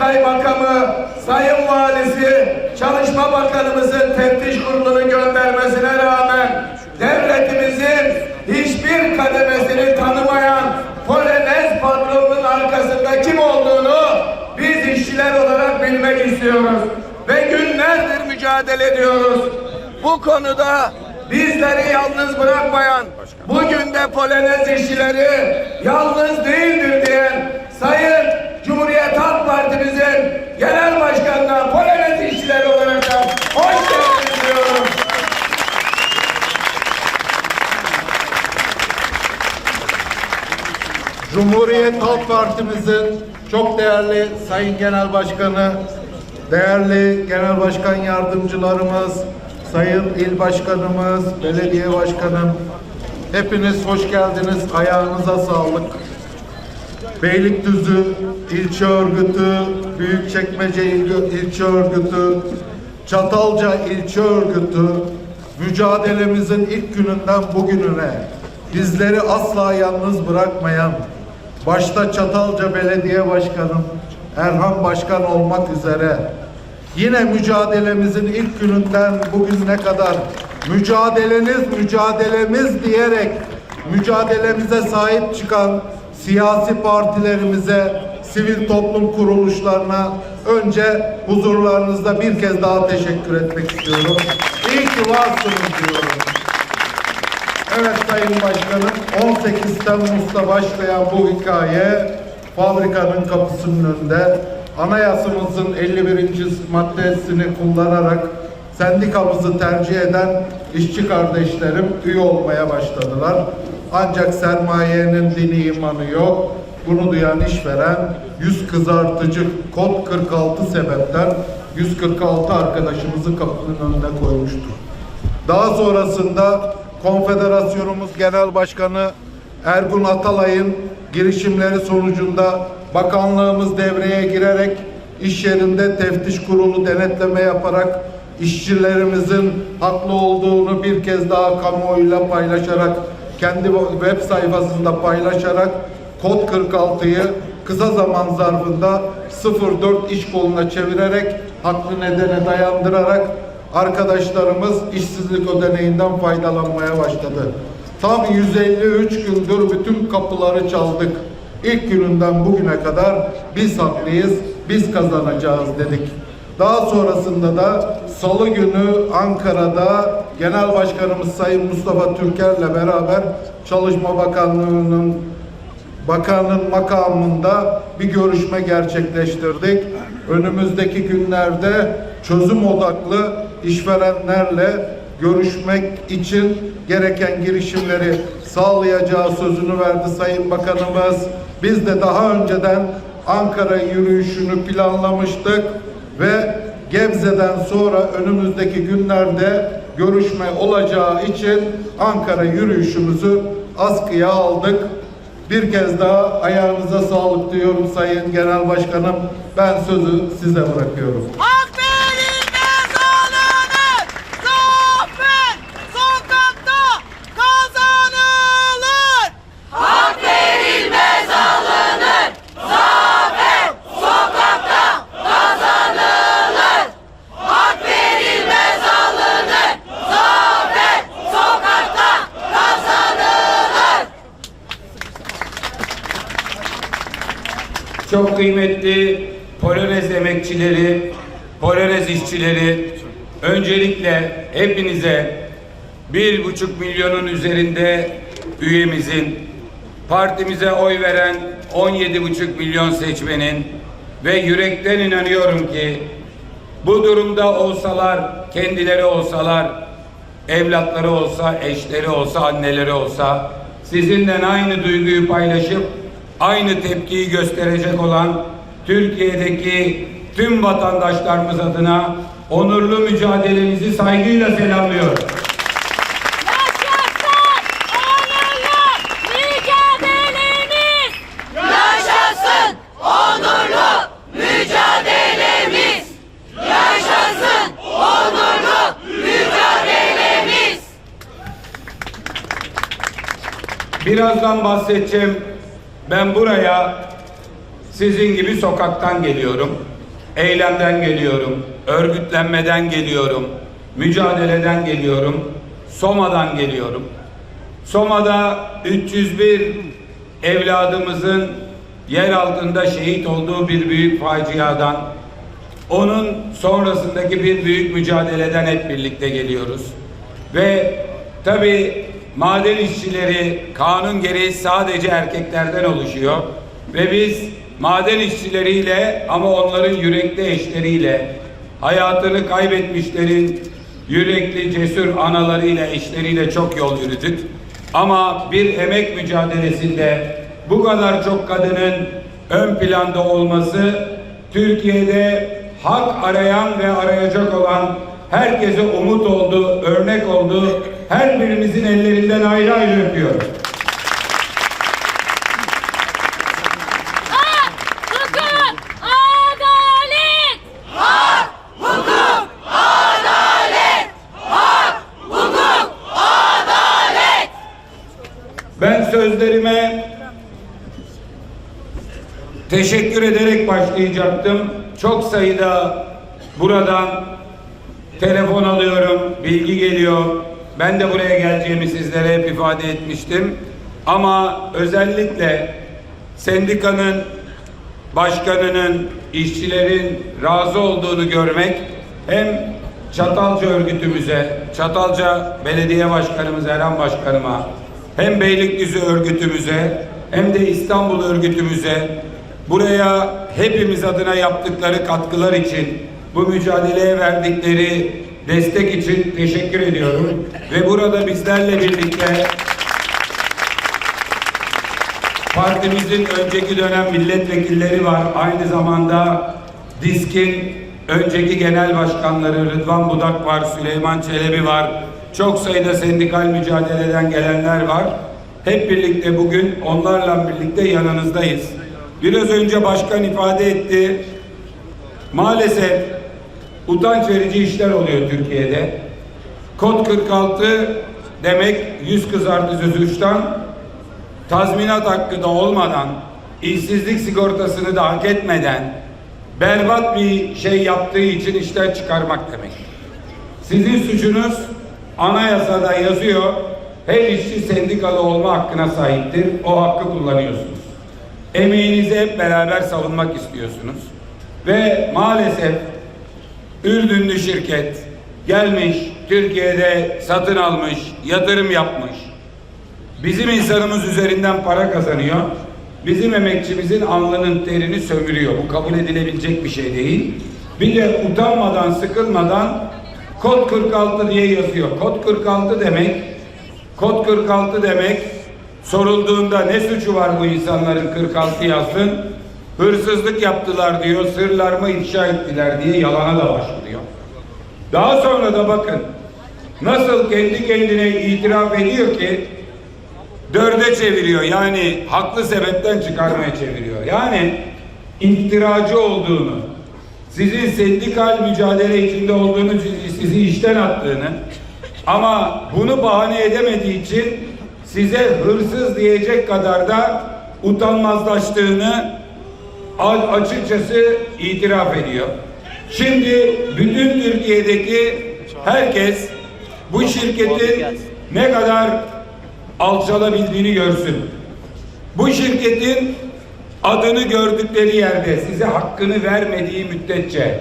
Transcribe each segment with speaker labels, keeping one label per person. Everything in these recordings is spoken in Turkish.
Speaker 1: Kaymakamı, Sayın Valisi, Çalışma Bakanımızın teftiş kurulunu göndermesine rağmen devletimizin hiçbir kademesini tanımayan Polonez patronunun arkasında kim olduğunu biz işçiler olarak bilmek istiyoruz. Ve günlerdir mücadele ediyoruz. Bu konuda bizleri yalnız bırakmayan, bugün de Polonez işçileri yalnız değildir diyen Sayın Cumhuriyet Halk Partimizin Genel Başkanı'na Polonez işçileri olarak hoş geldiniz diyorum.
Speaker 2: Cumhuriyet Halk Partimizin çok değerli Sayın Genel Başkanı, değerli Genel Başkan Yardımcılarımız, Sayın İl Başkanımız, Belediye Başkanım, hepiniz hoş geldiniz. Ayağınıza sağlık. Beylikdüzü İlçe Örgütü, Büyükçekmece İl- İlçe Örgütü, Çatalca İlçe Örgütü mücadelemizin ilk gününden bugününe bizleri asla yalnız bırakmayan başta Çatalca Belediye Başkanım Erhan Başkan olmak üzere yine mücadelemizin ilk gününden bugüne kadar mücadeleniz mücadelemiz diyerek mücadelemize sahip çıkan siyasi partilerimize, sivil toplum kuruluşlarına önce huzurlarınızda bir kez daha teşekkür etmek istiyorum. İyi ki varsınız diyorum. Evet Sayın Başkanım, 18 Temmuz'da başlayan bu hikaye fabrikanın kapısının önünde anayasamızın 51. maddesini kullanarak sendikamızı tercih eden işçi kardeşlerim üye olmaya başladılar. Ancak sermayenin dini imanı yok. Bunu duyan işveren yüz kızartıcı kod 46 sebepten 146 arkadaşımızı kapının önüne koymuştur. Daha sonrasında Konfederasyonumuz Genel Başkanı Ergun Atalay'ın girişimleri sonucunda bakanlığımız devreye girerek iş yerinde teftiş kurulu denetleme yaparak işçilerimizin haklı olduğunu bir kez daha kamuoyuyla paylaşarak kendi web sayfasında paylaşarak kod 46'yı kısa zaman zarfında 04 iş koluna çevirerek haklı nedene dayandırarak arkadaşlarımız işsizlik ödeneğinden faydalanmaya başladı. Tam 153 gündür bütün kapıları çaldık. İlk gününden bugüne kadar biz haklıyız, biz kazanacağız dedik. Daha sonrasında da Salı günü Ankara'da Genel Başkanımız Sayın Mustafa Türker'le beraber Çalışma Bakanlığı'nın bakanın makamında bir görüşme gerçekleştirdik. Önümüzdeki günlerde çözüm odaklı işverenlerle görüşmek için gereken girişimleri sağlayacağı sözünü verdi Sayın Bakanımız. Biz de daha önceden Ankara yürüyüşünü planlamıştık ve Gebze'den sonra önümüzdeki günlerde görüşme olacağı için Ankara yürüyüşümüzü askıya aldık. Bir kez daha ayağınıza sağlık diyorum Sayın Genel Başkanım. Ben sözü size bırakıyorum.
Speaker 3: Çok kıymetli Polonez emekçileri, Polonez işçileri, öncelikle hepinize bir buçuk milyonun üzerinde üyemizin, partimize oy veren 17 buçuk milyon seçmenin ve yürekten inanıyorum ki bu durumda olsalar, kendileri olsalar, evlatları olsa, eşleri olsa, anneleri olsa sizinle aynı duyguyu paylaşıp aynı tepkiyi gösterecek olan Türkiye'deki tüm vatandaşlarımız adına onurlu mücadelenizi saygıyla selamlıyorum. Birazdan bahsedeceğim. Ben buraya sizin gibi sokaktan geliyorum. Eylemden geliyorum. Örgütlenmeden geliyorum. Mücadeleden geliyorum. Soma'dan geliyorum. Soma'da 301 evladımızın yer altında şehit olduğu bir büyük faciadan, onun sonrasındaki bir büyük mücadeleden hep birlikte geliyoruz. Ve tabi maden işçileri kanun gereği sadece erkeklerden oluşuyor. Ve biz maden işçileriyle ama onların yürekli eşleriyle, hayatını kaybetmişlerin yürekli cesur analarıyla, eşleriyle çok yol yürüdük. Ama bir emek mücadelesinde bu kadar çok kadının ön planda olması Türkiye'de hak arayan ve arayacak olan herkese umut oldu, örnek oldu. Her birimizin ellerinden ayrı ayrı öpüyorum.
Speaker 4: Hak, hukuk, adalet. Hak, hukuk, adalet. Hak, hukuk, adalet.
Speaker 3: Ben sözlerime teşekkür ederek başlayacaktım. Çok sayıda buradan telefon alıyorum, bilgi geliyor. Ben de buraya geleceğimi sizlere hep ifade etmiştim. Ama özellikle sendikanın başkanının, işçilerin razı olduğunu görmek hem Çatalca örgütümüze, Çatalca Belediye Başkanımız Erhan Başkanıma, hem Beylikdüzü örgütümüze, hem de İstanbul örgütümüze buraya hepimiz adına yaptıkları katkılar için, bu mücadeleye verdikleri destek için teşekkür ediyorum. Ve burada bizlerle birlikte Partimizin önceki dönem milletvekilleri var. Aynı zamanda DİSK'in önceki genel başkanları Rıdvan Budak var, Süleyman Çelebi var. Çok sayıda sendikal mücadeleden gelenler var. Hep birlikte bugün onlarla birlikte yanınızdayız. Biraz önce başkan ifade etti. Maalesef utanç verici işler oluyor Türkiye'de. Kod 46 demek yüz kızartıcı suçtan tazminat hakkı da olmadan, işsizlik sigortasını da hak etmeden berbat bir şey yaptığı için işten çıkarmak demek. Sizin suçunuz anayasada yazıyor. Her işçi sendikalı olma hakkına sahiptir. O hakkı kullanıyorsunuz. Emeğinizi hep beraber savunmak istiyorsunuz. Ve maalesef Ürdünlü şirket gelmiş, Türkiye'de satın almış, yatırım yapmış. Bizim insanımız üzerinden para kazanıyor. Bizim emekçimizin alnının terini sömürüyor. Bu kabul edilebilecek bir şey değil. Bir de utanmadan, sıkılmadan kod 46 diye yazıyor. Kod 46 demek, kod 46 demek sorulduğunda ne suçu var bu insanların 46 yazsın? Hırsızlık yaptılar diyor, sırlarımı ifşa ettiler diye yalana da başlıyor. Daha sonra da bakın nasıl kendi kendine itiraf ediyor ki dörde çeviriyor. Yani haklı sebepten çıkarmaya çeviriyor. Yani iftiracı olduğunu, sizin sendikal mücadele içinde olduğunu, sizi, işten attığını ama bunu bahane edemediği için size hırsız diyecek kadar da utanmazlaştığını açıkçası itiraf ediyor. Şimdi bütün Türkiye'deki herkes bu şirketin ne kadar alçalabildiğini görsün. Bu şirketin adını gördükleri yerde size hakkını vermediği müddetçe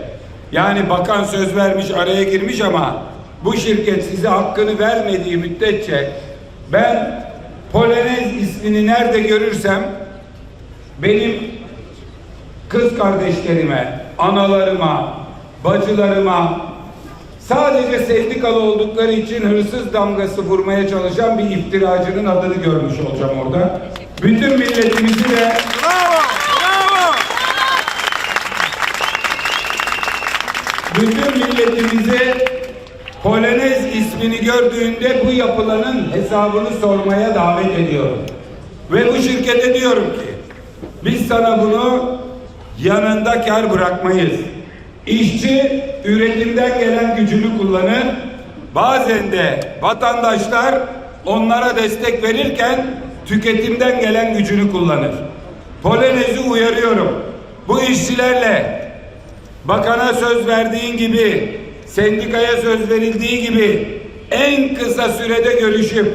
Speaker 3: yani bakan söz vermiş araya girmiş ama bu şirket size hakkını vermediği müddetçe ben Polonez ismini nerede görürsem benim kız kardeşlerime, analarıma, bacılarıma sadece sendikalı oldukları için hırsız damgası vurmaya çalışan bir iftiracının adını görmüş olacağım orada. Bütün milletimizi de bütün milletimizi Polonez ismini gördüğünde bu yapılanın hesabını sormaya davet ediyorum. Ve bu şirkete diyorum ki biz sana bunu yanında kar bırakmayız. İşçi üretimden gelen gücünü kullanır. Bazen de vatandaşlar onlara destek verirken tüketimden gelen gücünü kullanır. Polonez'i uyarıyorum. Bu işçilerle bakana söz verdiğin gibi, sendikaya söz verildiği gibi en kısa sürede görüşüp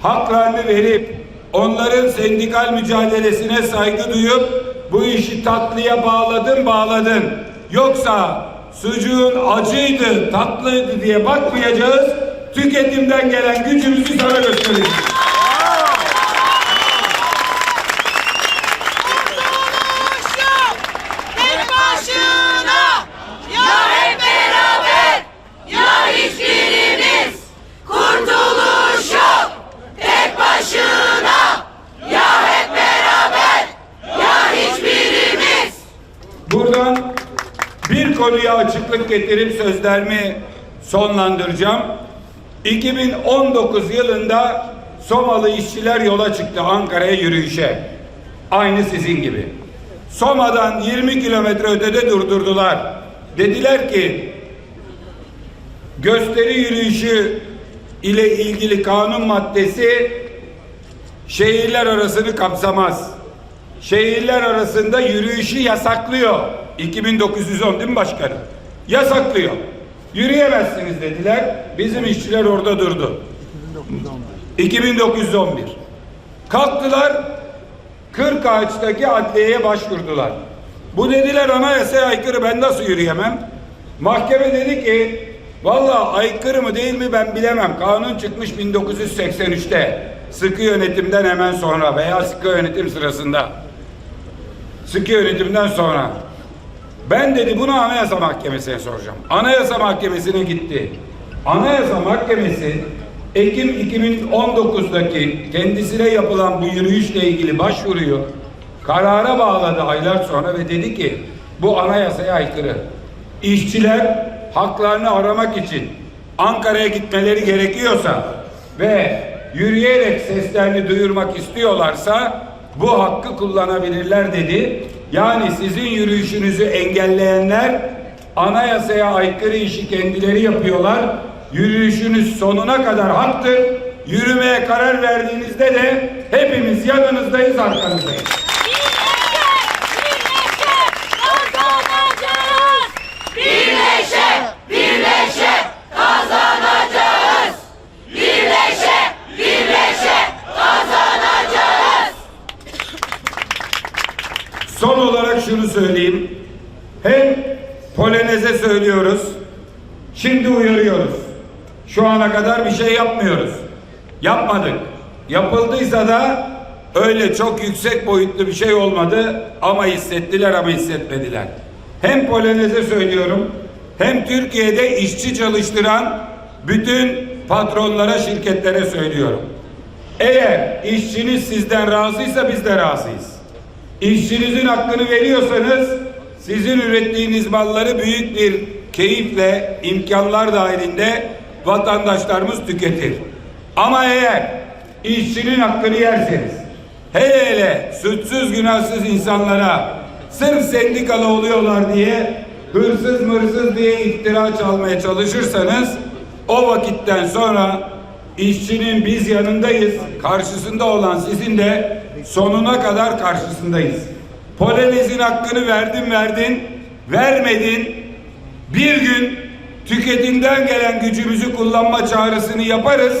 Speaker 3: haklarını verip onların sendikal mücadelesine saygı duyup bu işi tatlıya bağladın bağladın. Yoksa sucuğun acıydı, tatlıydı diye bakmayacağız. Tüketimden gelen gücümüzü sana göstereceğiz.
Speaker 5: Kurtuluş yok tek başına ya hep beraber ya hiçbirimiz Kurtuluş yok tek başına ya hep beraber ya hiçbirimiz
Speaker 3: Buradan bir konuya açıklık getirip sözlerimi sonlandıracağım. 2019 yılında Somalı işçiler yola çıktı Ankara'ya yürüyüşe. Aynı sizin gibi. Soma'dan 20 kilometre ötede durdurdular. Dediler ki gösteri yürüyüşü ile ilgili kanun maddesi şehirler arasını kapsamaz. Şehirler arasında yürüyüşü yasaklıyor. 2910 değil mi başkanım? Yasaklıyor. Yürüyemezsiniz dediler. Bizim işçiler orada durdu. 2911. Kalktılar. 40 ağaçtaki adliyeye başvurdular. Bu dediler anayasaya aykırı ben nasıl yürüyemem? Mahkeme dedi ki valla aykırı mı değil mi ben bilemem. Kanun çıkmış 1983'te. Sıkı yönetimden hemen sonra veya sıkı yönetim sırasında. Sıkı yönetimden sonra. Ben dedi bunu Anayasa Mahkemesi'ne soracağım. Anayasa Mahkemesi'ne gitti. Anayasa Mahkemesi Ekim 2019'daki kendisine yapılan bu yürüyüşle ilgili başvuruyu karara bağladı aylar sonra ve dedi ki bu anayasaya aykırı. İşçiler haklarını aramak için Ankara'ya gitmeleri gerekiyorsa ve yürüyerek seslerini duyurmak istiyorlarsa bu hakkı kullanabilirler dedi. Yani sizin yürüyüşünüzü engelleyenler anayasaya aykırı işi kendileri yapıyorlar. Yürüyüşünüz sonuna kadar haktır. Yürümeye karar verdiğinizde de hepimiz yanınızdayız, arkanızdayız.
Speaker 4: Birleşe, birleşe kazanacağız.
Speaker 5: Birleşe birleşe birleşe kazanacağız
Speaker 3: Son olarak şunu söyleyeyim. Hem Polonez'e söylüyoruz. Şimdi uyarıyoruz. Şu ana kadar bir şey yapmıyoruz. Yapmadık. Yapıldıysa da öyle çok yüksek boyutlu bir şey olmadı ama hissettiler ama hissetmediler. Hem Polonez'e söylüyorum hem Türkiye'de işçi çalıştıran bütün patronlara, şirketlere söylüyorum. Eğer işçiniz sizden razıysa biz de razıyız. İşçinizin hakkını veriyorsanız sizin ürettiğiniz malları büyük bir keyifle imkanlar dahilinde vatandaşlarımız tüketir. Ama eğer işçinin hakkını yerseniz hele hele suçsuz günahsız insanlara sırf sendikalı oluyorlar diye hırsız mırsız diye iftira çalmaya çalışırsanız o vakitten sonra işçinin biz yanındayız, karşısında olan sizin de sonuna kadar karşısındayız. Polonez'in hakkını verdin verdin, vermedin. Bir gün tüketimden gelen gücümüzü kullanma çağrısını yaparız.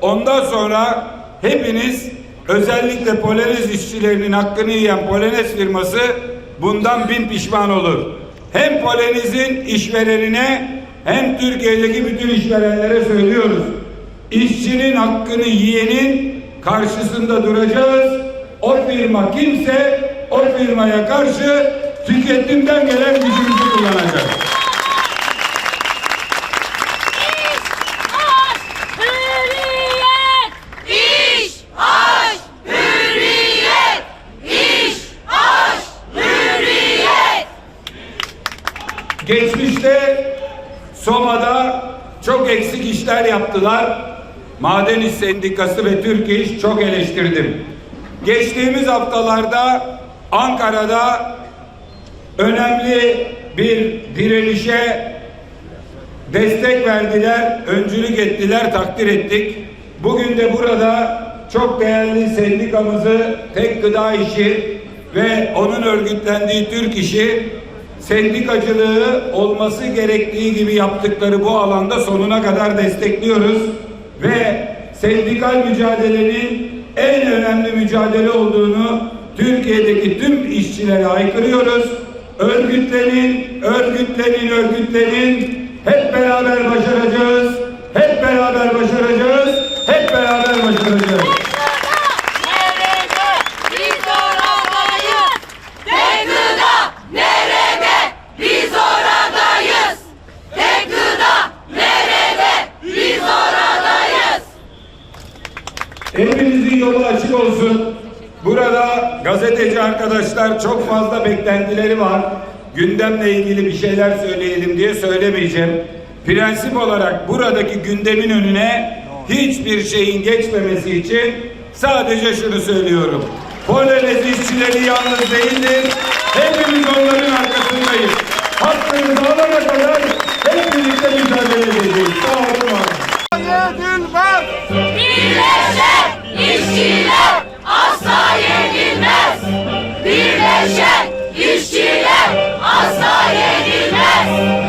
Speaker 3: Ondan sonra hepiniz özellikle Polonez işçilerinin hakkını yiyen Polonez firması bundan bin pişman olur. Hem Polonez'in işverenine hem Türkiye'deki bütün işverenlere söylüyoruz. İşçinin hakkını yiyenin karşısında duracağız. O firma kimse o firmaya karşı tüketimden gelen gücümüzü kullanacağız. Yaptılar. Maden İş Sendikası ve Türk İş çok eleştirdim. Geçtiğimiz haftalarda Ankara'da önemli bir direnişe destek verdiler, öncülük ettiler, takdir ettik. Bugün de burada çok değerli sendikamızı Tek Gıda İşi ve onun örgütlendiği Türk İşi sendikacılığı olması gerektiği gibi yaptıkları bu alanda sonuna kadar destekliyoruz ve sendikal mücadelenin en önemli mücadele olduğunu Türkiye'deki tüm işçilere aykırıyoruz. Örgütlenin, örgütlenin, örgütlenin. Hep beraber başaracağız. Hep beraber başaracağız. Hep beraber başaracağız.
Speaker 5: Nerede? Biz oradayız. Tek gıda nerede? Biz oradayız. Tek gıda nerede? Biz oradayız.
Speaker 3: Hepinizin yolu açık olsun. Burada gazeteci arkadaşlar çok fazla beklentileri var. Gündemle ilgili bir şeyler söyleyelim diye söylemeyeceğim. Prensip olarak buradaki gündemin önüne hiçbir şeyin geçmemesi için sadece şunu söylüyorum. Polonez işçileri yalnız değildir. Hepimiz onların arkasındayız. Hakkımızı alana kadar hep birlikte mücadele edeceğiz. Sağ olun. var olun.
Speaker 5: İşçiler asla yenilmez. Birleşen işçiler asla yenilmez.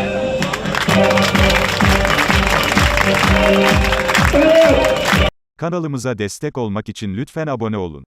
Speaker 6: Kanalımıza destek olmak için lütfen abone olun.